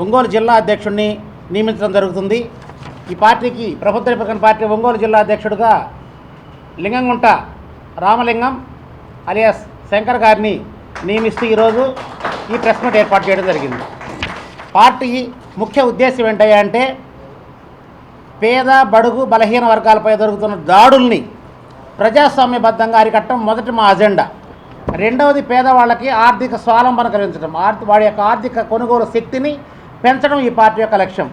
ఒంగోలు జిల్లా అధ్యక్షుడిని నియమించడం జరుగుతుంది. ఈ పార్టీకి ప్రభుత్వ రిపబ్లికన్ పార్టీ ఒంగోలు జిల్లా అధ్యక్షుడిగా లింగంగుంట రామలింగం అలియాస్ శంకర్ గారిని నియమిస్తూ ఈరోజు ఈ ప్రెస్ మీట్ ఏర్పాటు చేయడం జరిగింది. పార్టీ ముఖ్య ఉద్దేశం ఏంటయ్యా అంటే పేద బడుగు బలహీన వర్గాలపై జరుగుతున్న దాడుల్ని ప్రజాస్వామ్యబద్ధంగా అరికట్టడం మొదటి మా అజెండా. రెండవది పేదవాళ్ళకి ఆర్థిక స్వాలంబన కలిగించడం. ఆర్థిక వాడి యొక్క ఆర్థిక కొనుగోలు శక్తిని పెంచడం ఈ పార్టీ యొక్క లక్ష్యం.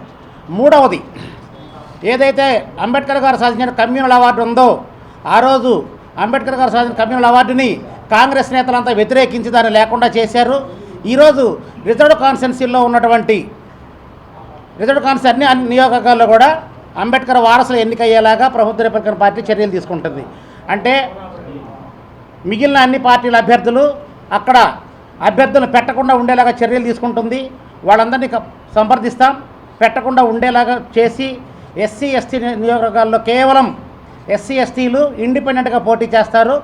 మూడవది ఏదైతే అంబేద్కర్ గారు సాధించిన కమ్యూనల్ అవార్డు ఉందో ఆ రోజు అంబేద్కర్ గారు సాధించిన కమ్యూనల్ అవార్డుని కాంగ్రెస్ నేతలంతా వ్యతిరేకించి దాన్ని లేకుండా చేశారు. ఈరోజు రిజర్వ్ కాన్స్టెన్సీల్లో ఉన్నటువంటి రిజర్వ్ కాన్స్టెన్సీ అన్ని అన్ని నియోజకవర్గాల్లో కూడా అంబేద్కర్ వారసులు ఎన్నికయ్యేలాగా ప్రభుత్వ రిపబ్లికన్ పార్టీ చర్యలు తీసుకుంటుంది. అంటే మిగిలిన అన్ని పార్టీల అభ్యర్థులు అక్కడ అభ్యర్థులు పెట్టకుండా ఉండేలాగా చర్యలు తీసుకుంటుంది. వాళ్ళందరినీ సంప్రదిస్తాం. పెట్టకుండా ఉండేలాగా చేసి ఎస్సీ ఎస్టీ నియోజకవర్గాల్లో కేవలం ఎస్సీ ఎస్టీలు ఇండిపెండెంట్గా పోటీ చేస్తారు.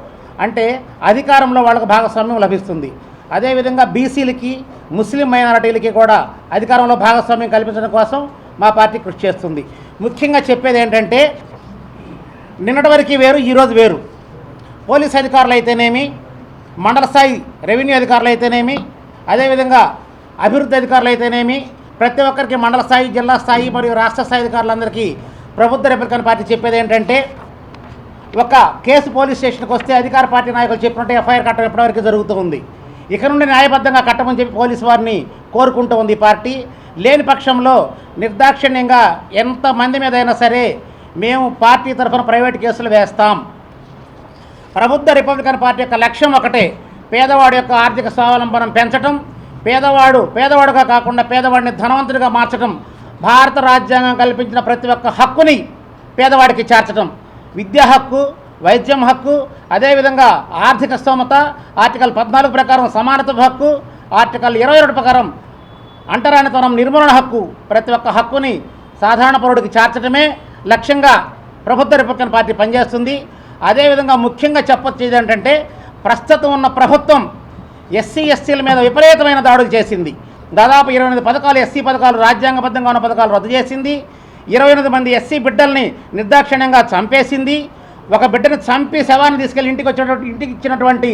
అంటే అధికారంలో వాళ్ళకు భాగస్వామ్యం లభిస్తుంది. అదేవిధంగా బీసీలకి ముస్లిం మైనారిటీలకి కూడా అధికారంలో భాగస్వామ్యం కల్పించడం కోసం మా పార్టీ కృషి చేస్తుంది. ముఖ్యంగా చెప్పేది ఏంటంటే నిన్నటి వరకు వేరు ఈరోజు వేరు. పోలీస్ అధికారులు అయితేనేమి మండల స్థాయి రెవెన్యూ అధికారులు అయితేనేమి అదేవిధంగా అభివృద్ధి అధికారులు అయితేనేమి ప్రతి ఒక్కరికి మండల స్థాయి జిల్లా స్థాయి మరియు రాష్ట్ర స్థాయి అధికారులందరికీ ప్రభుత్వ రిపబ్లికన్ పార్టీ చెప్పేది ఏంటంటే ఒక కేసు పోలీస్ స్టేషన్కి వస్తే అధికార పార్టీ నాయకులు చెప్పినట్టు ఎఫ్ఐఆర్ కట్టడం ఇప్పటివరకు జరుగుతూ ఉంది. ఇక నుండి న్యాయబద్ధంగా కట్టమని చెప్పి పోలీసు వారిని కోరుకుంటూ ఉంది పార్టీ. లేని పక్షంలో నిర్దాక్షిణ్యంగా ఎంతమంది మీద అయినా సరే మేము పార్టీ తరఫున ప్రైవేట్ కేసులు వేస్తాం. ప్రభుత్వ రిపబ్లికన్ పార్టీ యొక్క లక్ష్యం ఒకటే పేదవాడి యొక్క ఆర్థిక స్వావలంబనం పెంచడం పేదవాడు పేదవాడుగా కాకుండా పేదవాడిని ధనవంతుడిగా మార్చడం భారత రాజ్యాంగం కల్పించిన ప్రతి ఒక్క హక్కుని పేదవాడికి చేర్చడం విద్యా హక్కు వైద్యం హక్కు అదేవిధంగా ఆర్థిక స్తోమత ఆర్టికల్ పద్నాలుగు ప్రకారం సమానత హక్కు ఆర్టికల్ ఇరవై రెండు ప్రకారం అంటరానితనం నిర్మూలన హక్కు ప్రతి ఒక్క హక్కుని సాధారణ పౌరుడికి చేర్చడమే లక్ష్యంగా ప్రభుత్వ రిపబ్లికన్ పార్టీ పనిచేస్తుంది. అదేవిధంగా ముఖ్యంగా చెప్పొచ్చేది ఏంటంటే ప్రస్తుతం ఉన్న ప్రభుత్వం ఎస్సీ ఎస్సీల మీద విపరీతమైన దాడులు చేసింది. దాదాపు ఇరవై ఎనిమిది పథకాలు ఎస్సీ పథకాలు రాజ్యాంగబద్ధంగా ఉన్న పథకాలు రద్దు చేసింది. ఇరవై ఎనిమిది మంది ఎస్సీ బిడ్డల్ని నిర్దాక్షిణ్యంగా చంపేసింది. ఒక బిడ్డను చంపి శవాన్ని తీసుకెళ్ళి ఇంటికి వచ్చినటువంటి ఇంటికి ఇచ్చినటువంటి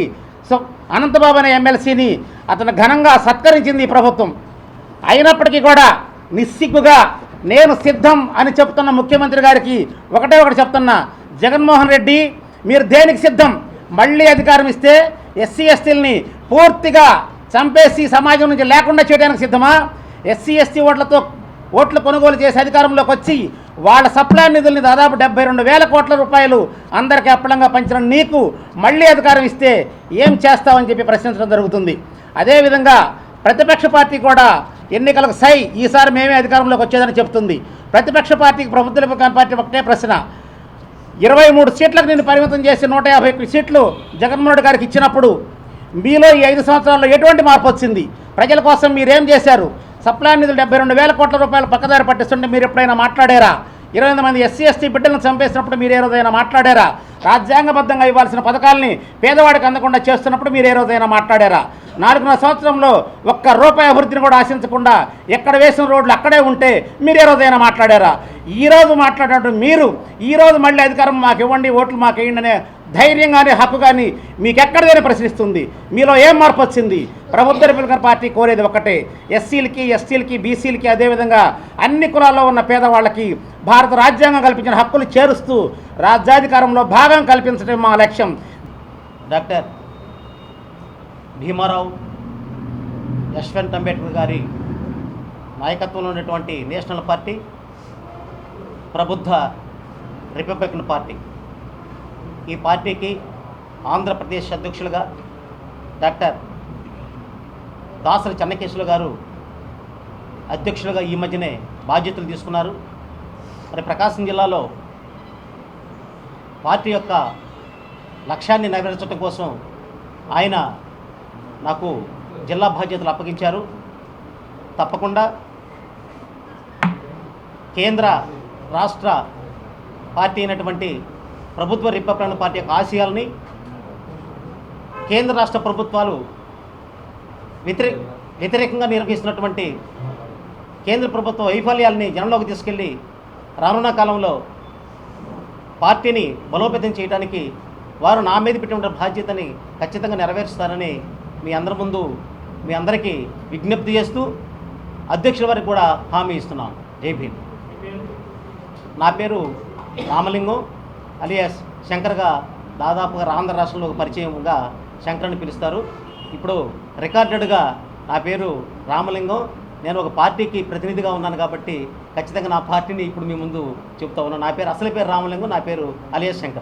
సో అనంతబాబు అనే ఎమ్మెల్సీని అతను ఘనంగా సత్కరించింది ప్రభుత్వం. అయినప్పటికీ కూడా నిస్సిగ్గుగా నేను సిద్ధం అని చెప్తున్న ముఖ్యమంత్రి గారికి ఒకటే ఒకటి చెప్తున్నా. జగన్మోహన్ రెడ్డి మీరు దేనికి సిద్ధం? మళ్ళీ అధికారం ఇస్తే ఎస్సీ ఎస్టీలని పూర్తిగా చంపేసి సమాజం నుంచి లేకుండా చేయడానికి సిద్ధమా? ఎస్సీ ఎస్టీ ఓట్లతో ఓట్లు కొనుగోలు చేసి అధికారంలోకి వచ్చి వాళ్ళ సప్లై నిధుల్ని దాదాపు డెబ్బై రెండు వేల కోట్ల రూపాయలు అందరికీ అప్పలంగా పంచిన నీకు మళ్ళీ అధికారం ఇస్తే ఏం చేస్తావని చెప్పి ప్రశ్నించడం జరుగుతుంది. అదేవిధంగా ప్రతిపక్ష పార్టీ కూడా ఎన్నికలకు సై ఈసారి మేమే అధికారంలోకి వచ్చేదని చెప్తుంది ప్రతిపక్ష పార్టీకి ప్రభుత్వ పార్టీ ఒకటే ప్రశ్న. ఇరవై మూడు సీట్లకు నేను పరిమితం చేసి నూట యాభై సీట్లు జగన్మోహన్ రెడ్డి గారికి ఇచ్చినప్పుడు మీలో ఈ ఐదు సంవత్సరాల్లో ఎటువంటి మార్పు వచ్చింది? ప్రజల కోసం మీరేం చేశారు? సప్లై నిధులు డెబ్బై రెండు వేల కోట్ల రూపాయలు పక్కదారి పట్టిస్తుంటే మీరు ఎప్పుడైనా మాట్లాడారా? ఇరవై ఎనిమిది మంది ఎస్సీ ఎస్టీ బిడ్డలను చంపేసినప్పుడు మీరు ఏ రోజైనా మాట్లాడారా? రాజ్యాంగబద్ధంగా ఇవ్వాల్సిన పథకాలని పేదవాడికి అందకుండా చేస్తున్నప్పుడు మీరు ఏ రోజైనా మాట్లాడారా? నాలుగున్నర సంవత్సరంలో ఒక్క రూపాయి అభివృద్ధిని కూడా ఆశించకుండా ఎక్కడ వేసిన రోడ్లు అక్కడే ఉంటే మీరు ఏ రోజైనా మాట్లాడారా? ఈ రోజు మాట్లాడినట్టు మీరు ఈ రోజు మళ్ళీ అధికారం మాకు ఇవ్వండి ఓట్లు మాకు వేయండి అనే ధైర్యం కానీ హక్కు కానీ మీకు ఎక్కడిదైనా ప్రశ్నిస్తుంది? మీలో ఏం మార్పు వచ్చింది? ప్రభుత్వ రిపబ్లికన్ పార్టీ కోరేది ఒకటే ఎస్సీలకి ఎస్టీలకి బీసీలకి అదేవిధంగా అన్ని కులాల్లో ఉన్న పేదవాళ్ళకి భారత రాజ్యాంగం కల్పించిన హక్కులు చేరుస్తూ రాజ్యాధికారంలో భాగం కల్పించడం మా లక్ష్యం. డాక్టర్ భీమారావు యశ్వంత్ అంబేద్కర్ గారి నాయకత్వంలో ఉన్నటువంటి national party Prabuddha republican party. ఈ పార్టీకి ఆంధ్రప్రదేశ్ అధ్యక్షులుగా డాక్టర్ దాసరి చెన్నకేశ్వర గారు అధ్యక్షులుగా ఈ మధ్యనే బాధ్యతలు తీసుకున్నారు. మరి ప్రకాశం జిల్లాలో పార్టీ యొక్క లక్ష్యాన్ని నెరవేర్చడం కోసం ఆయన నాకు జిల్లా బాధ్యతలు అప్పగించారు. తప్పకుండా కేంద్ర రాష్ట్ర పార్టీ అయినటువంటి ప్రభుత్వ రిపబ్లికన్ పార్టీ యొక్క ఆశయాల్ని కేంద్ర రాష్ట్ర ప్రభుత్వాలు వ్యతిరే వ్యతిరేకంగా నిర్వహిస్తున్నటువంటి కేంద్ర ప్రభుత్వ వైఫల్యాల్ని జనంలోకి తీసుకెళ్ళి రానున్న కాలంలో పార్టీని బలోపేతం చేయడానికి వారు నా మీద పెట్టిన బాధ్యతని ఖచ్చితంగా నెరవేరుస్తారని మీ అందరి ముందు మీ అందరికీ విజ్ఞప్తి చేస్తూ అధ్యక్షుల వారికి కూడా హామీ ఇస్తున్నాను జై భీమ్. నా పేరు రామలింగం. అలియాస్ శంకర్గా దాదాపుగా ఆంధ్ర రాష్ట్రంలో ఒక పరిచయంగా శంకర్ని పిలుస్తారు. ఇప్పుడు రికార్డెడ్గా నా పేరు రామలింగం. నేను ఒక పార్టీకి ప్రతినిధిగా ఉన్నాను కాబట్టి ఖచ్చితంగా నా పార్టీని ఇప్పుడు మీ ముందు చెప్తా ఉన్నాను నా పేరు అసలు పేరు రామలింగం నా పేరు అలియాస్ శంకర్.